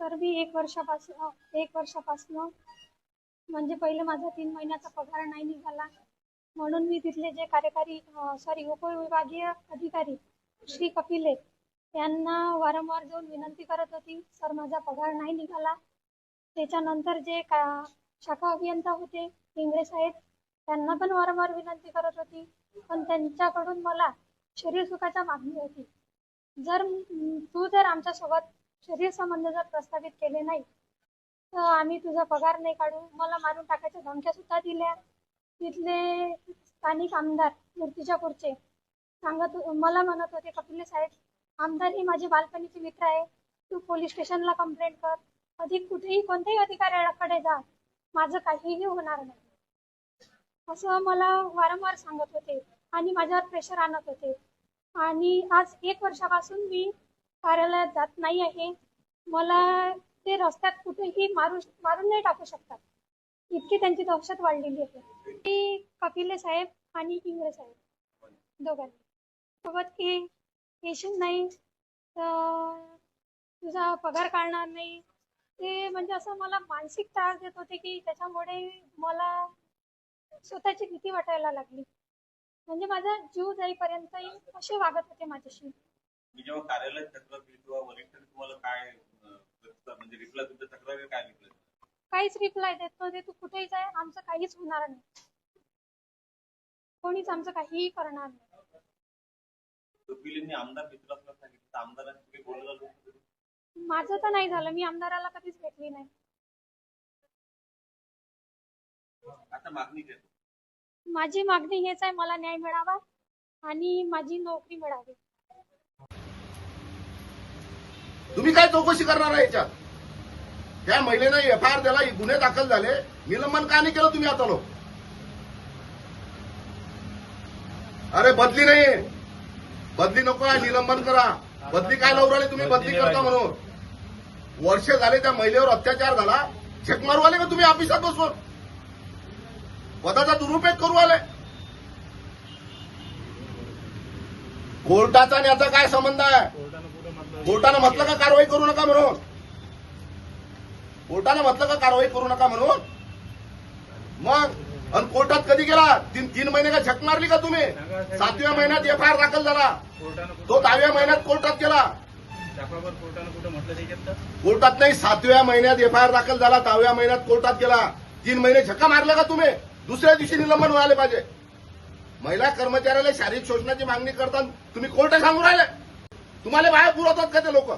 Sir मी एक वर्षापासून एक वर्षापासून म्हणजे पहिले माझा तीन महिन्याचा पगार नाही निघाला. म्हणून मी तिथले जे कार्यकारी सॉरी उपविभागीय अधिकारी श्री कपिले यांना वारंवार जाऊन विनंती करत होती सर माझा पगार नाही निघाला. त्याच्यानंतर जे का शाखा अभियंता होते इंगळे साहेब त्यांना पण वारंवार विनंती करत होती. पण त्यांच्याकडून मला शरीर सुखाच्या मागणी होती. जर तू जर आमच्यासोबत शरीर संबंध जर प्रस्थापित केले नाही तर आम्ही तुझा पगार नाही काढू मला मारून टाकायच्या धमक्या सुद्धा दिल्या. तिथले स्थानिक आमदार मूर्तिजापूरचे सांगत हो, मला म्हणत होते कपिले साहेब आमदार ही माझे बालपणीचे मित्र आहे. तू पोलीस स्टेशनला कंप्लेंट कर. अधिक कुठेही कोणत्याही अधिकाऱ्याकडे जा. माझं काहीही होणार नाही. असं मला वारंवार सांगत होते आणि माझ्यावर प्रेशर आणत होते. आणि आज एक वर्षापासून मी कार्यालयात जात नाही आहे. मला ते रस्त्यात कुठेही मारू मारून नाही टाकू शकतात. इतकी त्यांची दहशत वाढलेली आहे. की कपिले साहेब आणि इंगळे साहेब दोघांनी. सोबत की येशील नाही तर तुझा पगार काढणार नाही. ते म्हणजे असं मला मानसिक त्रास देत होते की त्याच्यामुळे मला स्वतःची भीती वाटायला लागली. म्हणजे माझा जीव जाईपर्यंतही असे वागत होते माझ्याशी. जेव्हा कार्यालयात तक्रार तुम्हाला काय तुमच्या तक्रारी काय रिप्लाय काहीच रिप्लाय देत नव्हते तू कुठेही जाय आमचं काहीच होणार नाही. कोणीच आमचं काहीही करणार नाही. कपिलींनी आमदार मित्र असल्याचं सांगितलं. तर आमदारांनी तुम्ही माझं तर नाही झालं. मी आमदाराला कधीच भेटली नाही. आता मागणी देतो माझी मागणी हेच आहे. मला न्याय मिळावा आणि माझी नोकरी मिळावी. तुम्ही काय चौकशी करणार आहे याच्यात? त्या महिलेनं एफ आय आर दिला गुन्हे दाखल झाले. निलंबन का नाही केलं तुम्ही आता लोक? अरे बदली नाही. बदली नको आहे निलंबन करा. बदली काय लावून राहिले तुम्ही? बदली करता म्हणून. वर्ष झाले त्या महिलेवर अत्याचार झाला. झेक मारू आले का तुम्ही ऑफिसात बसून? पदाचा दुरुपयोग करू आले. कोर्टाचा आणि याचा काय संबंध आहे? कोर्टानं म्हटलं का कारवाई करू नका म्हणून? कोर्टानं म्हटलं का कारवाई करू नका म्हणून? मग? आणि कोर्टात कधी गेला? तीन तीन महिने का झक मारली का तुम्ही? सातव्या महिन्यात एफ आय आर दाखल झाला. तो दहाव्या महिन्यात कोर्टात गेला? कोर्टात नाही सातव्या महिन्यात एफ आय आर दाखल झाला दहाव्या महिन्यात कोर्टात गेला. तीन महिने झक्का मारला का तुम्ही? दुसऱ्या दिवशी निलंबन व्हायला पाहिजे. महिला कर्मचाऱ्याला शारीरिक शोषणाची मागणी करताना तुम्ही कोर्ट सांगून राहिले. तुम्हाला बाहेर पुरवतात का ते लोक?